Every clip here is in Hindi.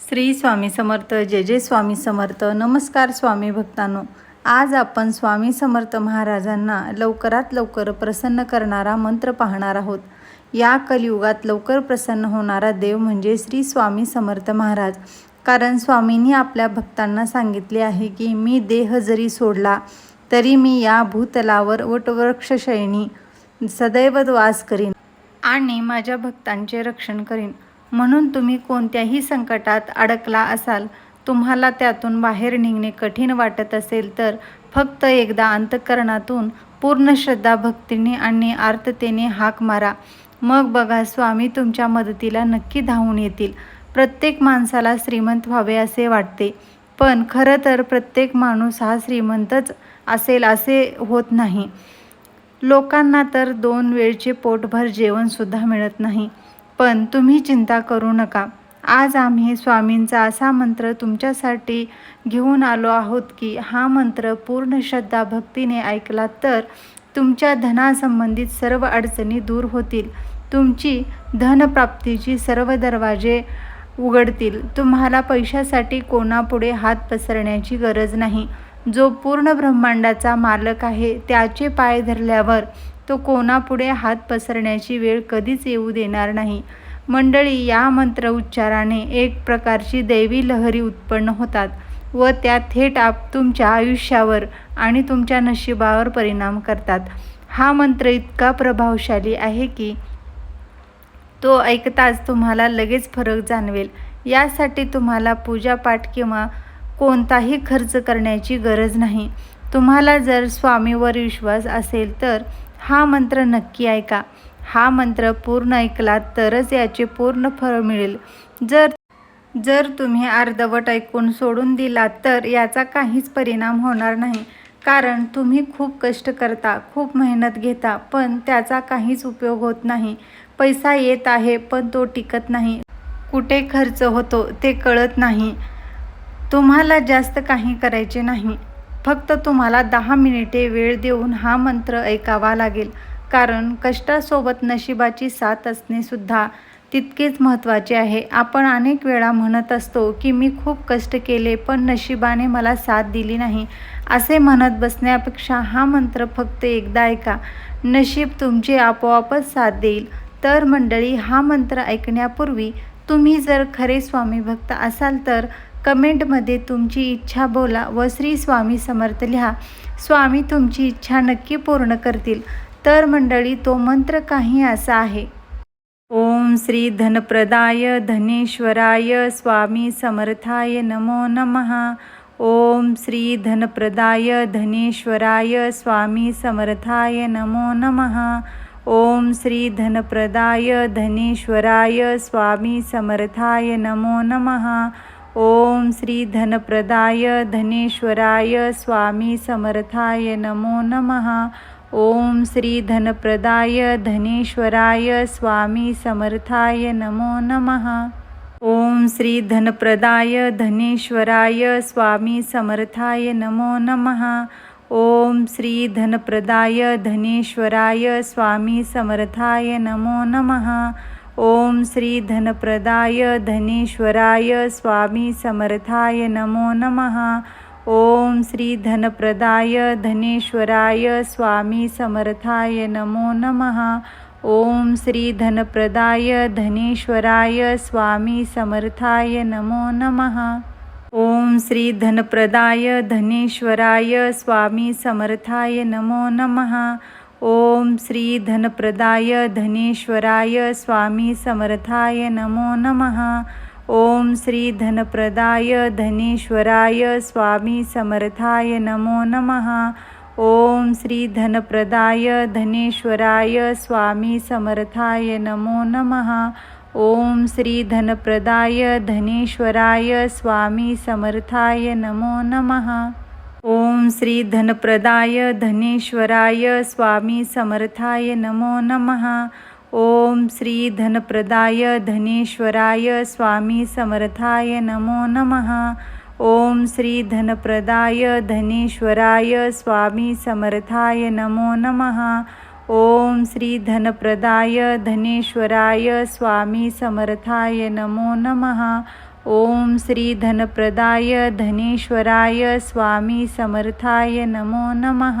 श्री स्वामी समर्थ जय जय स्वामी समर्थ नमस्कार स्वामी भक्तांनो. आज आपण स्वामी समर्थ महाराजांना लवकरात लवकर प्रसन्न करणारा मंत्र पाहणार आहोत. या कलियुगात लवकर प्रसन्न होणारा देव म्हणजे श्री स्वामी समर्थ महाराज. कारण स्वामींनी आपल्या भक्तांना सांगितले आहे की मी देह जरी सोडला तरी मी या भूतलावर वटवृक्षशयनी सदैव वास करीन आणि माझ्या भक्तांचे रक्षण करीन. म्हणून तुम्ही कोणत्याही संकटात अडकला असाल तुम्हाला त्यातून बाहेर निघणे कठीण वाटत असेल तर फक्त एकदा अंतकरणातून पूर्ण श्रद्धा भक्तीने आणि आर्ततेने हाक मारा. मग बघा स्वामी तुमच्या मदतीला नक्की धावून येतील. प्रत्येक माणसाला श्रीमंत व्हावे असे वाटते. पण खरं तर प्रत्येक माणूस हा श्रीमंतच असेल असे होत नाही. लोकांना तर दोन वेळचे पोटभर जेवणसुद्धा मिळत नाही. पण तुम्ही चिंता करू नका. आज आम्ही स्वामींचा असा मंत्र तुमच्यासाठी घेऊन आलो आहोत की हा मंत्र पूर्ण श्रद्धा भक्तीने ऐकला तर तुमच्या धनासंबंधित सर्व अडचणी दूर होतील. तुमची धनप्राप्तीची सर्व दरवाजे उघडतील. तुम्हाला पैशासाठी कोणापुढे हात पसरण्याची गरज नाही. जो पूर्ण ब्रह्मांडाचा मालक आहे त्याचे पाय धरल्यावर तो कोणापुढे हात पसरण्याची वेळ कधीच येऊ देणार नाही. मंडळी या मंत्र उच्चाराने एक प्रकारची दैवी लहरी उत्पन्न होतात व त्या थेट आप तुमच्या आयुष्यावर आणि तुमच्या नशिबावर परिणाम करतात. हा मंत्र इतका प्रभावशाली आहे की तो ऐकताच तुम्हाला लगेच फरक जाणवेल. यासाठी तुम्हाला पूजापाठ किंवा कोणताही खर्च करण्याची गरज नाही. तुम्हाला जर स्वामीवर विश्वास असेल तर हा मंत्र नक्की ऐका. हा मंत्र पूर्ण ऐकलात तरच याचे पूर्ण फळ मिळेल. जर जर तुम्ही अर्धवट ऐकून सोडून दिलात तर याचा काहीच परिणाम होणार नाही. कारण तुम्ही खूप कष्ट करता खूप मेहनत घेता पण त्याचा काहीच उपयोग होत नाही. पैसा येत आहे पण तो टिकत नाही. कुठे खर्च होतो ते कळत नाही. तुम्हाला जास्त काही करायचे नाही. फक्त तुम्हाला दहा मिनिटे वेळ देऊन हा मंत्र ऐकावा लागेल. कारण कष्टासोबत नशिबाची साथ असणेसुद्धा तितकेच महत्त्वाचे आहे. आपण अनेक वेळा म्हणत असतो की मी खूप कष्ट केले पण नशिबाने मला साथ दिली नाही. असे म्हणत बसण्यापेक्षा हा मंत्र फक्त एकदा ऐका. नशीब तुमचे आपोआपच साथ देईल. तर मंडळी हा मंत्र ऐकण्यापूर्वी तुम्ही जर खरे स्वामी भक्त असाल तर कमेंटमध्ये तुमची इच्छा बोला व श्री स्वामी समर्थ लिहा. स्वामी तुमची इच्छा नक्की पूर्ण करतील. तर मंडळी तो मंत्र काही असा आहे. ओम श्री धनप्रदाय धनेश्वराय स्वामी समर्थाय नमो नमः. ओम श्री धनप्रदाय धनेश्वराय स्वामी समर्थाय नमो नमः. ओम श्री धनप्रदाय धनेश्वराय स्वामी समर्थाय नमो नमः. ओम श्री धनप्रदाय धनेश्वराय स्वामी समर्थाय नमो नमः। ओम श्री धनप्रदाय धनेश्वराय स्वामी समर्थाय नमो नमः। ओम श्री धनप्रदाय धनेश्वराय स्वामी समर्थाय नमो नमः। ओम श्री धनप्रदाय धनेश्वराय स्वामी समर्थाय नमो नमः। ओम श्री धनप्रदाय धनेश्वराय स्वामी समर्थाय नमो नमः। ओम श्री धनप्रदाय धनेश्वराय स्वामी समर्थाय नमो नमः। ओम श्री धनप्रदाय धनेश्वराय स्वामी समर्थाय नमो नमः। ओम श्री धनप्रदाय धनेश्वराय स्वामी समर्थाय नमो नमः। ओम श्री धनप्रदाय धनेश्वराय स्वामी समर्थाय नमो नमः। ओम श्री धनप्रदाय धनेश्वराय स्वामी समर्थाय नमो नमः। ओम श्री धनप्रदाय धनेश्वराय स्वामी समर्थाय नमो नमः। ओम श्री धनप्रदाय धनेश्वराय स्वामी समर्थाय नमो नमः। ओम श्री धनप्रदाय धनेश्वराय स्वामी समर्थाय नमो नमः। ओम श्री धनप्रदाय धनेश्वराय स्वामी समर्थाय नमो नमः। ओम श्री धनप्रदाय धनेश्वराय स्वामी समर्थाय नमो नमः। ओम श्री धनप्रदाय धनेश्वराय स्वामी समर्थाय नमो नमः। ओम श्री धनप्रदाय धनेश्वराय स्वामी समर्थाय नमो नमः।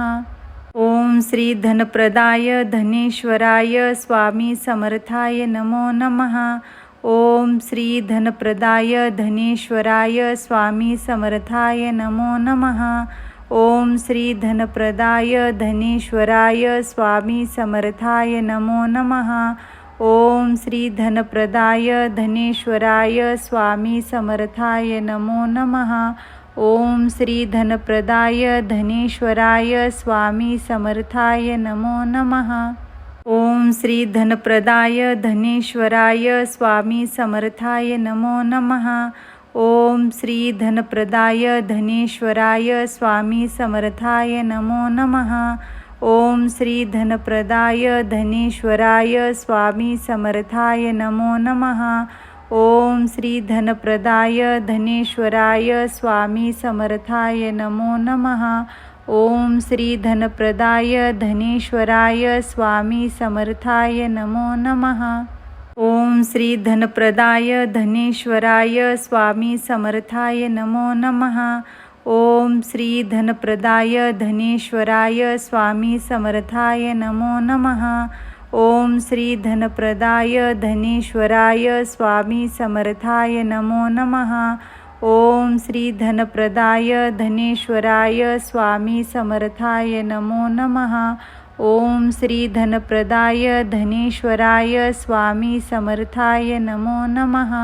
ओम श्री धनप्रदाय धनेश्वराय स्वामी समर्थाय नमो नमः। ओम श्री धनप्रदाय धनेश्वराय स्वामी समर्थाय नमो नमः। ओम श्री धनप्रदाय धनेश्वराय स्वामी समर्थाय नमो नमः। ओम श्री धनप्रदाय धनेश्वराय स्वामी समर्थाय नमो नमः। ओम श्री धनप्रदाय धनेश्वराय स्वामी समर्थाय नमो नमः। ओम श्री धनप्रदाय धनेश्वराय स्वामी समर्थाय नमो नमः। ओम श्री धनप्रदाय धनेश्वराय स्वामी समर्थाय नमो नमः। ओम श्री धनप्रदाय धनेश्वराय स्वामी समर्थाय नमो नमः। ओम श्री धनप्रदाय धनेश्वराय स्वामी समर्थाय नमो नमः। ओम श्री धनप्रदाय धनेश्वराय स्वामी समर्थाय नमो नमः। ओम श्री धनप्रदाय धनेश्वराय स्वामी समर्थाय नमो नमः। ओम श्री धनप्रदाय धनेश्वराय स्वामी समर्थाय नमो नमः। ओम श्री धनप्रदाय धनेश्वराय स्वामी समर्थाय नमो नमः। ओम श्री धनप्रदाय धनेश्वराय स्वामी समर्थाय नमो नमः। ओम श्री धनप्रदाय धनेश्वराय स्वामी समर्थाय नमो नमः।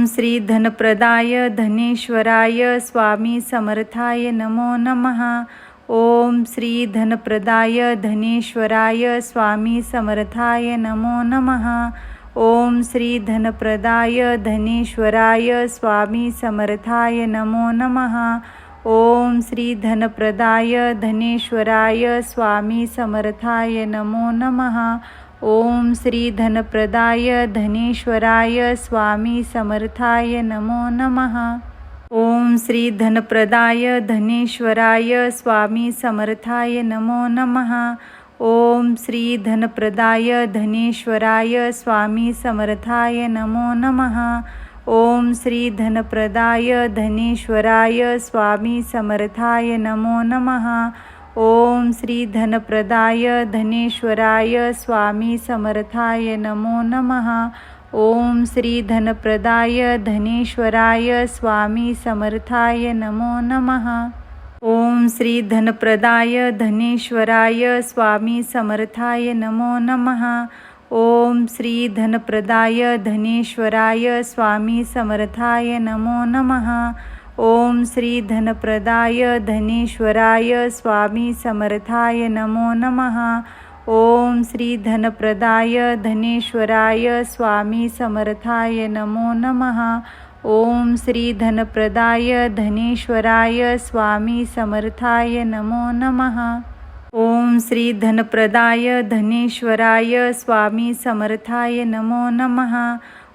ओम श्री धनप्रदाय धनेश्वराय स्वामी समर्थाय नमो नमः। ओम श्री धनप्रदाय धनेश्वराय स्वामी समर्थाय नमो नमः। ओम श्री धनप्रदाय धनेश्वराय स्वामी समर्थाय नमो नमः। ओम श्री धनप्रदाय धनेश्वराय स्वामी समर्थाय नमो नमः। ओम श्री धनप्रदाय धनेश्वराय स्वामी समर्थाय नमो नमः। ओम श्री धनप्रदाय धनेश्वराय स्वामी समर्थाय नमो नमः। ओम श्री धनप्रदाय धनेश्वराय स्वामी समर्थाय नमो नमः। ओम श्री धनप्रदाय धनेश्वराय स्वामी समर्थाय नमो नमः। ओम श्री धनप्रदाय धनेश्वराय स्वामी समर्थाय नमो नमः। ओम श्री धनप्रदाय धनेश्वराय स्वामी समर्थाय नमो नमः। ओम श्री धनप्रदाय धनेश्वराय स्वामी समर्थाय नमो नमः। ओम श्री धनप्रदाय धनेश्वराय स्वामी समर्थाय नमो नमः। ओम श्री धनप्रदाय धनेश्वराय स्वामी समर्थाय नमो नमः। ओम श्री धनप्रदाय धनेश्वराय स्वामी समर्थाय नमो नमः। ओम श्री धनप्रदाय धनेश्वराय स्वामी समर्थाय नमो नमः। ओम श्री धनप्रदाय धनेश्वराय स्वामी समर्थाय नमो नमः।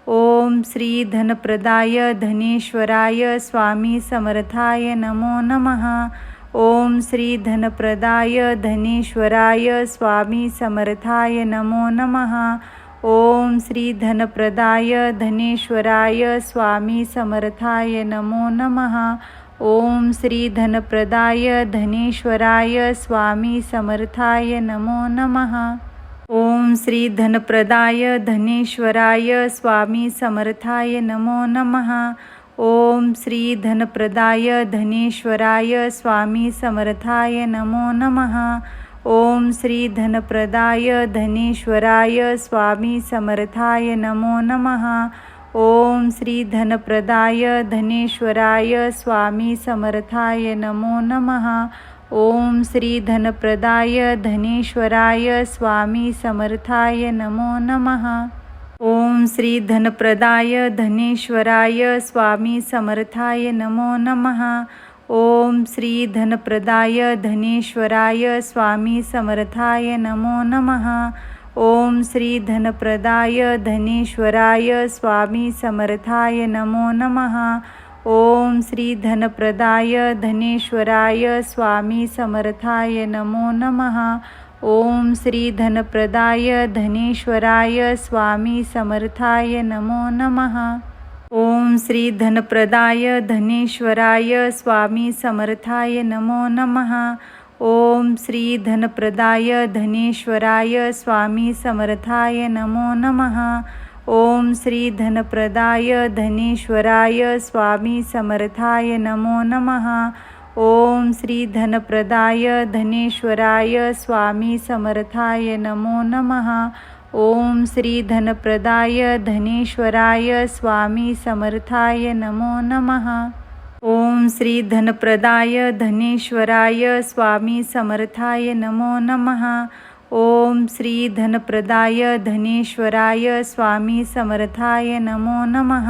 ओम श्री धनप्रदाय धनेश्वराय स्वामी समर्थाय नमो नमः। ओम श्री धनप्रदाय धनेश्वराय स्वामी समर्थाय नमो नमः। ओम श्री धनप्रदाय धनेश्वराय स्वामी समर्थाय नमो नमः। ओम श्री धनप्रदाय धनेश्वराय स्वामी समर्थाय नमो नमः। ओम श्री धनप्रदाय धनेश्वराय स्वामी समर्थाय नमो नमः। ओम श्री धनप्रदाय धनेश्वराय स्वामी समर्थाय नमो नमः। ओम श्री धनप्रदाय धनेश्वराय स्वामी समर्थाय नमो नमः। ओम श्री धनप्रदाय धनेश्वराय स्वामी समर्थाय नमो नमः। ओम श्री धनप्रदाय धनेश्वराय स्वामी समर्थाय नमो नमः। ओम श्री धनप्रदाय धनेश्वराय स्वामी समर्थाय नमो नमः। ओम श्री धनप्रदाय धनेश्वराय स्वामी समर्थाय नमो नमः। ओम श्री धनप्रदाय धनेश्वराय स्वामी समर्थाय नमो नमः। ओम श्री धनप्रदाय धनेश्वराय स्वामी समर्थाय नमो नमः। ओम श्री धनप्रदाय धनेश्वराय स्वामी समर्थाय नमो नमः। ओम श्री धनप्रदाय धनेश्वराय स्वामी समर्थाय नमो नमः। ओम श्री धनप्रदाय धनेश्वराय स्वामी समर्थाय नमो नमः। ओम श्री धनप्रदाय धनेश्वराय स्वामी समर्थाय नमो नमः। ओम श्री धनप्रदाय धनेश्वराय स्वामी समर्थाय नमो नमः। ओम श्री धनप्रदाय धनेश्वराय स्वामी समर्थाय नमो नमः। ओम श्री धनप्रदाय धनेश्वराय स्वामी समर्थाय नमो नमः। ओम श्री धनप्रदाय धनेश्वराय स्वामी समर्थाय नमो नमः।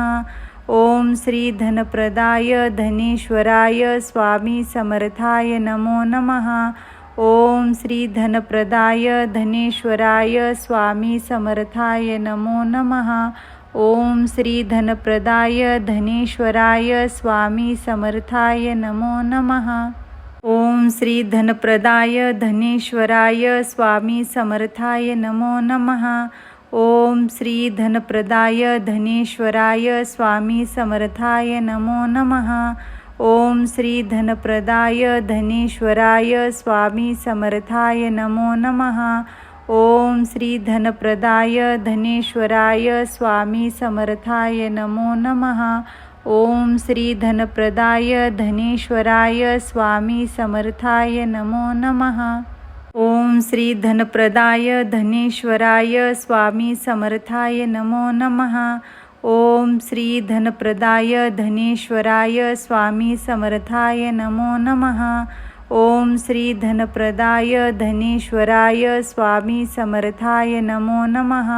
ओम श्री धनप्रदाय धनेश्वराय स्वामी समर्थाय नमो नमः। ओम श्री धनप्रदाय धनेश्वराय स्वामी समर्थाय नमो नमः। ओम श्री धनप्रदाय धनेश्वराय स्वामी समर्थाय नमो नमः। ओम श्री धनप्रदाय धनेश्वराय स्वामी समर्थाय नमो नमः। ओम श्री धनप्रदाय धनेश्वराय स्वामी समर्थाय नमो नमः। ओम श्री धनप्रदाय धनेश्वराय स्वामी समर्थाय नमो नमः। ओम श्री धनप्रदाय धनेश्वराय स्वामी समर्थाय नमो नमः। ओम श्री धनप्रदाय धनेश्वराय स्वामी समर्थाय नमो नमः। ओम श्री धनप्रदाय धनेश्वराय स्वामी समर्थाय नमो नमः। ओम श्री धनप्रदाय धनेश्वराय स्वामी समर्थाय नमो नमः। ओम श्री धनप्रदाय धनेश्वराय स्वामी समर्थाय नमो नमः।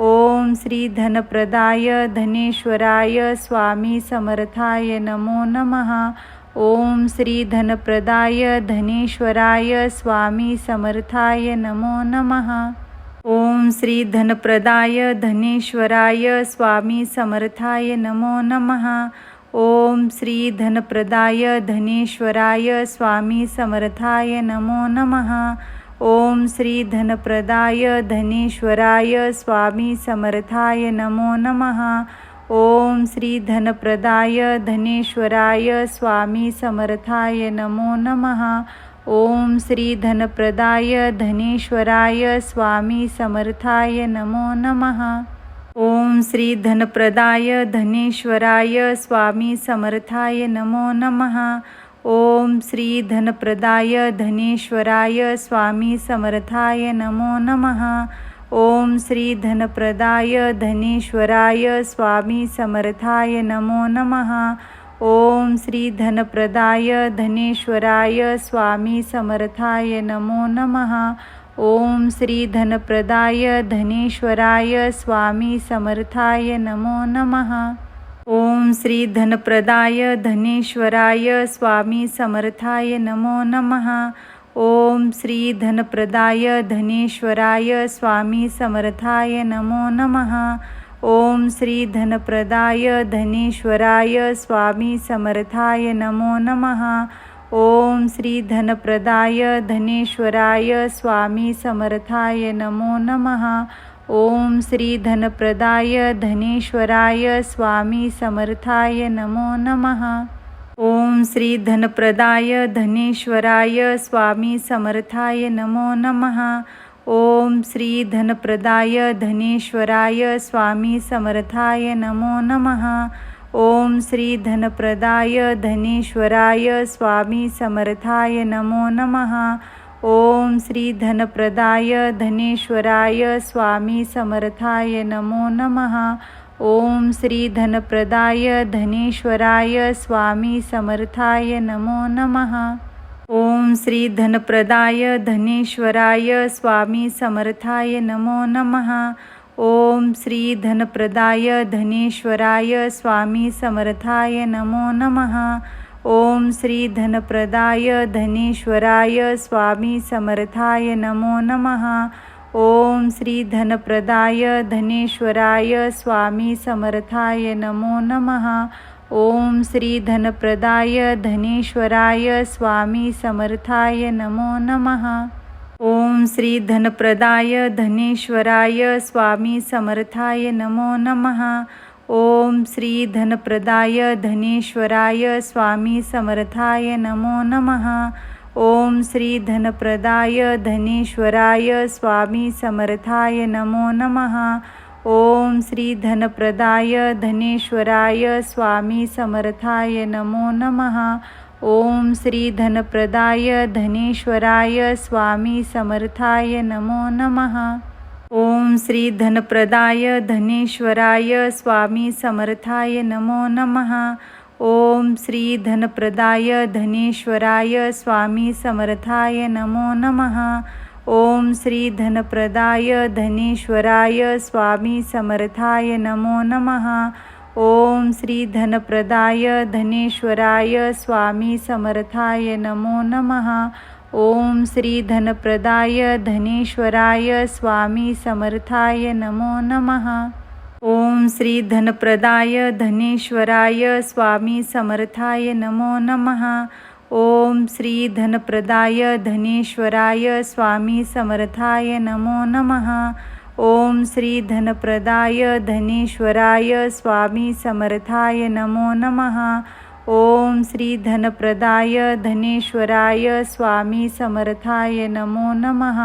ओम श्री धनप्रदाय धनेश्वराय स्वामी समर्थाय नमो नमः। ओम श्री धनप्रदाय धनेश्वराय स्वामी समर्थाय नमो नमः। ओम श्री धनप्रदाय धनेश्वराय स्वामी समर्थाय नमो नमः। ओम श्री धनप्रदाय धनेश्वराय स्वामी समर्थाय नमो नमः। ओम श्री धनप्रदाय धनेश्वराय स्वामी समर्थाय नमो नमः। ओम श्री धनप्रदाय धनेश्वराय स्वामी समर्थाय नमो नमः। ओम श्री धनप्रदाय धनेश्वराय स्वामी समर्थाय नमो नमः। ओम श्री धनप्रदाय धनेश्वराय स्वामी समर्थाय नमो नमः। ओम श्री धनप्रदाय धनेश्वराय स्वामी समर्थाय नमो नमः। ओम श्री धनप्रदाय धनेश्वराय स्वामी समर्थाय नमो नमः। ओम श्री धनप्रदाय धनेश्वराय स्वामी समर्थाय नमो नमः। ओम श्री धनप्रदाय धनेश्वराय स्वामी समर्थाय नमो नमः। ओम श्री धनप्रदाय धनेश्वराय स्वामी समर्थाय नमो नमः। ओम श्री धनप्रदाय धनेश्वराय स्वामी समर्थाय नमो नमः। ओम श्री धनप्रदाय धनेश्वराय स्वामी समर्थाय नमो नमः। ओम श्री धनप्रदाय धनेश्वराय स्वामी समर्थाय नमो नमः। ओम श्री धनप्रदाय धनेश्वराय स्वामी समर्थाय नमो नमः। ओम श्री धनप्रदाय धनेश्वराय स्वामी समर्थाय नमो नमः। ओम श्री धनप्रदाय धनेश्वराय स्वामी समर्थाय नमो नमः। ओम श्री धनप्रदाय धनेश्वराय स्वामी समर्थाय नमो नमः। ओम श्री धनप्रदाय धनेश्वराय स्वामी समर्थाय नमो नमः। ओम श्री धनप्रदाय धनेश्वराय स्वामी समर्थाय नमो नमः। ओम श्री धनप्रदाय धनेश्वराय स्वामी समर्थाय नमो नमः। ओम श्री धनप्रदाय धनेश्वराय स्वामी समर्थाय नमो नमः। ओम श्री धनप्रदाय धनेश्वराय स्वामी समर्थाय नमो नमः। ओम श्री धनप्रदाय धनेश्वराय स्वामी समर्थाय नमो नमः। ओम श्री धनप्रदाय धनेश्वराय स्वामी समर्थाय नमो नमः। ओम श्री धनप्रदाय धनेश्वराय स्वामी समर्थाय नमो नमः। ओम श्री धनप्रदाय धनेश्वराय स्वामी समर्थाय नमो नमः। ओम श्री धनप्रदाय धनेश्वराय स्वामी समर्थाय नमो नमः। ओम श्री धनप्रदाय धनेश्वराय स्वामी समर्थाय नमो नमः। ओम श्री धनप्रदाय धनेश्वराय स्वामी समर्थाय नमो नमः। ओम श्री धनप्रदाय धनेश्वराय स्वामी समर्थाय नमो नमः। ओम श्री धनप्रदाय धनेश्वराय स्वामी समर्थाय नमो नमः। ओम श्री धनप्रदाय धनेश्वराय स्वामी समर्थाय नमो नमः। ओम श्री धनप्रदाय धनेश्वराय स्वामी समर्थाय नमो नमः। ओम श्री धनप्रदाय धनेश्वराय स्वामी समर्थाय नमो नमः। ओम श्री धनप्रदाय धनेश्वराय स्वामी समर्थाय नमो नमः। ओम श्री धनप्रदाय धनेश्वराय स्वामी समर्थाय नमो नमः। ओम श्री धनप्रदाय धनेश्वराय स्वामी समर्थाय नमो नमः। ओम श्री धनप्रदाय धनेश्वराय स्वामी समर्थाय नमो नमः।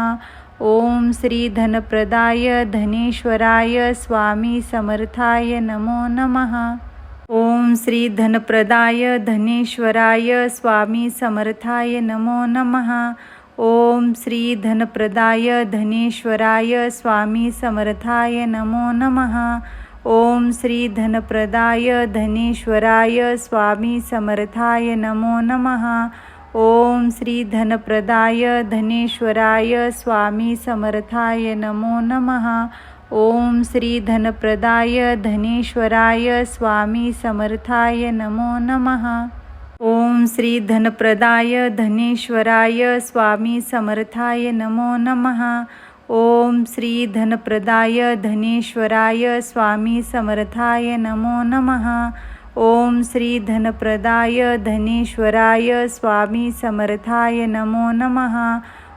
ओम श्री धनप्रदाय धनेश्वराय स्वामी समर्थाय नमो नमः। ओम श्री धनप्रदाय धनेश्वराय स्वामी समर्थाय नमो नमः। ओम श्री धनप्रदाय धनेश्वराय स्वामी समर्थाय नमो नमः। ओम श्री धनप्रदाय धनेश्वराय स्वामी समर्थाय नमो नमः। ओम श्री धनप्रदाय धनेश्वराय स्वामी समर्थाय नमो नमः। ओम श्री धनप्रदाय धनेश्वराय स्वामी समर्थाय नमो नमः। ओम श्री धनप्रदाय धनेश्वराय स्वामी समर्थाय नमो नमः। ओम श्री धनप्रदाय धनेश्वराय स्वामी समर्थाय नमो नमः। ओम श्री धनप्रदाय धनेश्वराय स्वामी समर्थाय नमो नमः।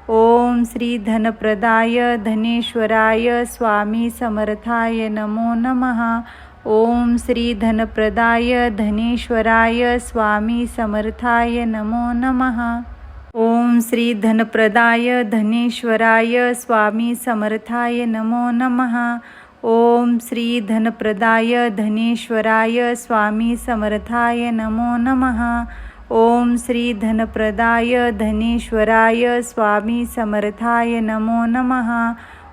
ओम श्री धनप्रदाय धनेश्वराय स्वामी समर्थाय नमो नमः। ओम श्री धनप्रदाय धनेश्वराय स्वामी समर्थाय नमो नमः। ओम श्री धनप्रदाय धनेश्वराय स्वामी समर्थाय नमो नमः। ओम श्री धनप्रदाय धनेश्वराय स्वामी समर्थाय नमो नमः। ओम श्री धनप्रदाय धनेश्वराय स्वामी समर्थाय नमो नमः।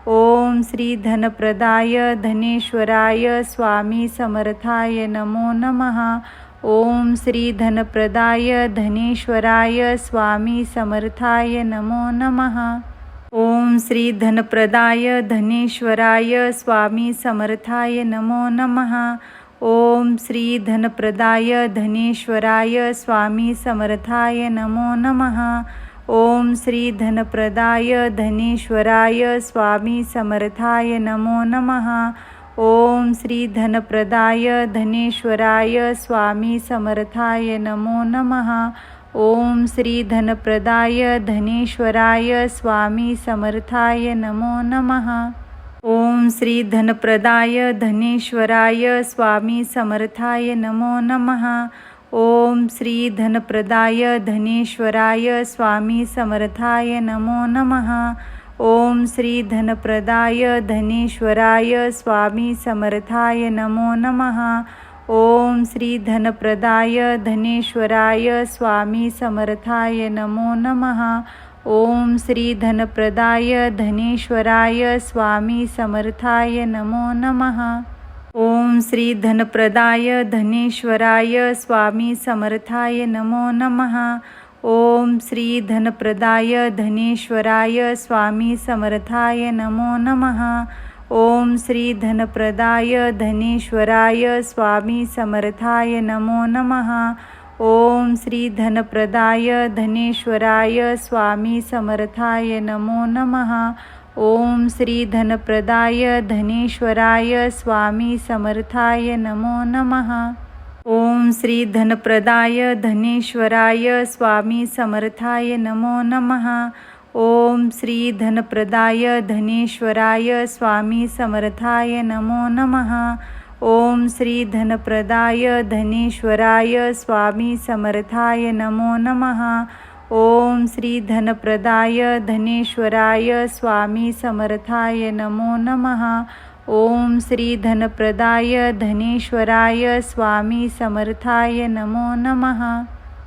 ओम श्री धनप्रदाय धनेश्वराय स्वामी समर्थाय नमो नमः। ओम श्री धनप्रदाय धनेश्वराय स्वामी समर्थाय नमो नमः। ओम श्री धनप्रदाय धनेश्वराय स्वामी समर्थाय नमो नमः। ओम श्री धनप्रदाय धनेश्वराय स्वामी समर्थाय नमो नमः। ओम श्री धनप्रदाय धनेश्वराय स्वामी समर्थाय नमो नमः। ओम श्री धनप्रदाय धनेश्वराय स्वामी समर्थाय नमो नमः। ओम श्री धनप्रदाय धनेश्वराय स्वामी समर्थाय नमो नमः। ओम श्री धनप्रदाय धनेश्वराय स्वामी समर्थाय नमो नमः। ओम श्री धनप्रदाय धनेश्वराय स्वामी समर्थाय नमो नमः। ओम श्री धनप्रदाय धनेश्वराय स्वामी समर्थाय नमो नमः। ओम श्री धनप्रदाय धनेश्वराय स्वामी समर्थाय नमो नमः। ओम श्री धनप्रदाय धनेश्वराय स्वामी समर्थाय नमो नमः। ओम श्री धनप्रदाय धनेश्वराय स्वामी समर्थाय नमो नमः। ओम श्री धनप्रदाय धनेश्वराय स्वामी समर्थाय नमो नमः। ओम श्री धनप्रदाय धनेश्वराय स्वामी समर्थाय नमो नमः। ओम श्री धनप्रदाय धनेश्वराय स्वामी समर्थाय नमो नमः। ओम श्री धनप्रदाय धनेश्वराय स्वामी समर्थाय नमो नमः। ओम श्री धनप्रदाय धनेश्वराय स्वामी समर्थाय नमो नमः। ओम श्री धनप्रदाय धनेश्वराय स्वामी समर्थाय नमो नमः। ओम श्री धनप्रदाय धनेश्वराय स्वामी समर्थाय नमो नमः। ओम श्री धनप्रदाय धनेश्वराय स्वामी समर्थाय नमो नमः। ओम श्री धनप्रदाय धनेश्वराय स्वामी समर्थाय नमो नमः।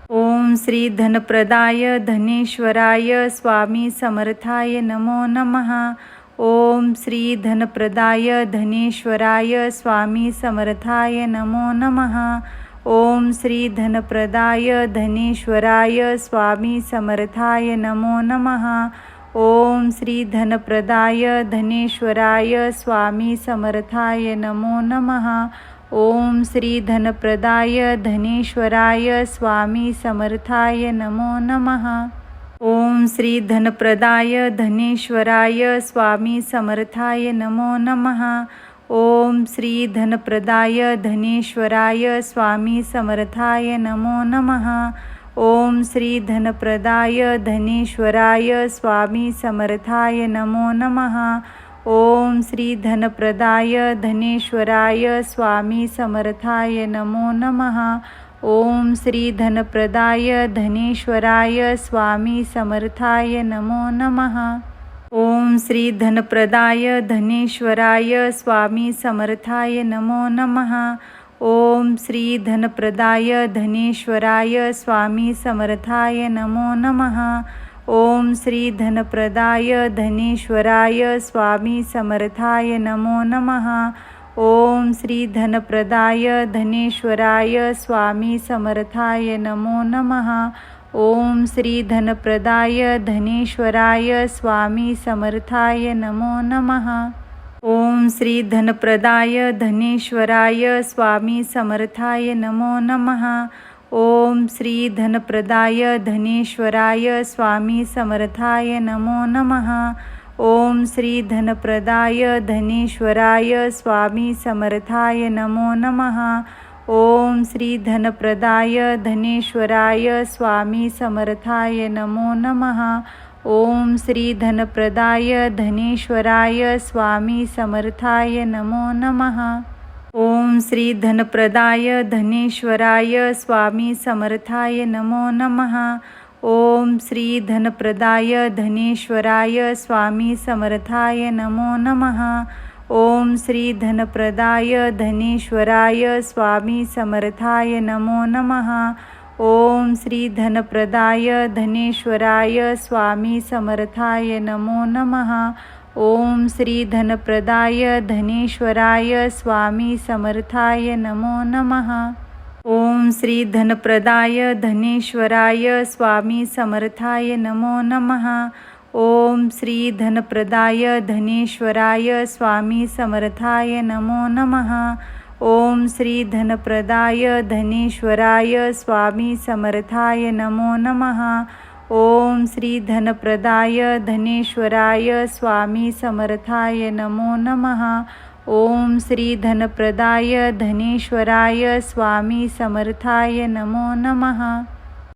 ओम श्री धनप्रदाय धनेश्वराय स्वामी समर्थाय नमो नमः। ओम श्री धनप्रदाय धनेश्वराय स्वामी समर्थाय नमो नमः। ओम श्री धनप्रदाय धनेश्वराय स्वामी समर्थाय नमो नमः। ओम श्री धनप्रदाय धनेश्वराय स्वामी समर्थाय नमो नमः। ओम श्री धनप्रदाय धनेश्वराय स्वामी समर्थाय नमो नमः। ओम श्री धनप्रदाय धनेश्वराय स्वामी समर्थाय नमो नमः। ओम श्री धनप्रदाय धनेश्वराय स्वामी समर्थाय नमो नमः। ओम श्री धनप्रदाय धनेश्वराय स्वामी समर्थाय नमो नमः। ओम श्री धनप्रदाय धनेश्वराय स्वामी समर्थाय नमो नमः। ओम श्री धनप्रदाय धनेश्वराय स्वामी समर्थाय नमो नमः। ओम श्री धनप्रदाय धनेश्वराय स्वामी समर्थाय नमो नमः। ओम श्री धनप्रदाय धनेश्वराय स्वामी समर्थाय नमो नमः। ओम श्री धनप्रदाय धनेश्वराय स्वामी समर्थाय नमो नमः। ओम श्री धनप्रदाय धनेश्वराय स्वामी समर्थाय नमो नमः। ओम श्री धनप्रदाय धनेश्वराय स्वामी समर्थाय नमो नमः। ओम श्री धनप्रदाय धनेश्वराय स्वामी समर्थाय नमो नमः। ओम श्री धनप्रदाय धनेश्वराय स्वामी समर्थाय नमो नमः। ओम श्री धनप्रदाय धनेश्वराय स्वामी समर्थाय नमो नमः। ओम श्री धनप्रदाय धनेश्वराय स्वामी समर्थाय नमो नमः। ओम श्री धनप्रदाय धनेश्वराय स्वामी समर्थाय नमो नमः। ओम श्री धनप्रदाय धनेश्वराय स्वामी समर्थाय नमो नमः। ओम श्री धनप्रदाय धनेश्वराय स्वामी समर्थाय नमो नमः। ओम श्री धनप्रदाय धनेश्वराय स्वामी समर्थाय नमो नमः। ओम श्री धनप्रदाय धनेश्वराय स्वामी समर्थाय नमो नमः। ओम श्री धनप्रदाय धनेश्वराय स्वामी समर्थाय नमो नमः। ओम श्री धनप्रदाय धनेश्वराय स्वामी समर्थाय नमो नमः। ओम श्री धनप्रदाय धनेश्वराय स्वामी समर्थाय नमो नमः। ओम श्री धनप्रदाय धनेश्वराय स्वामी समर्थाय नमो नमः। ओम श्री धनप्रदाय धनेश्वराय स्वामी समर्थाय नमो नमः। ओम श्री धनप्रदाय धनेश्वराय स्वामी समर्थाय नमो नमः।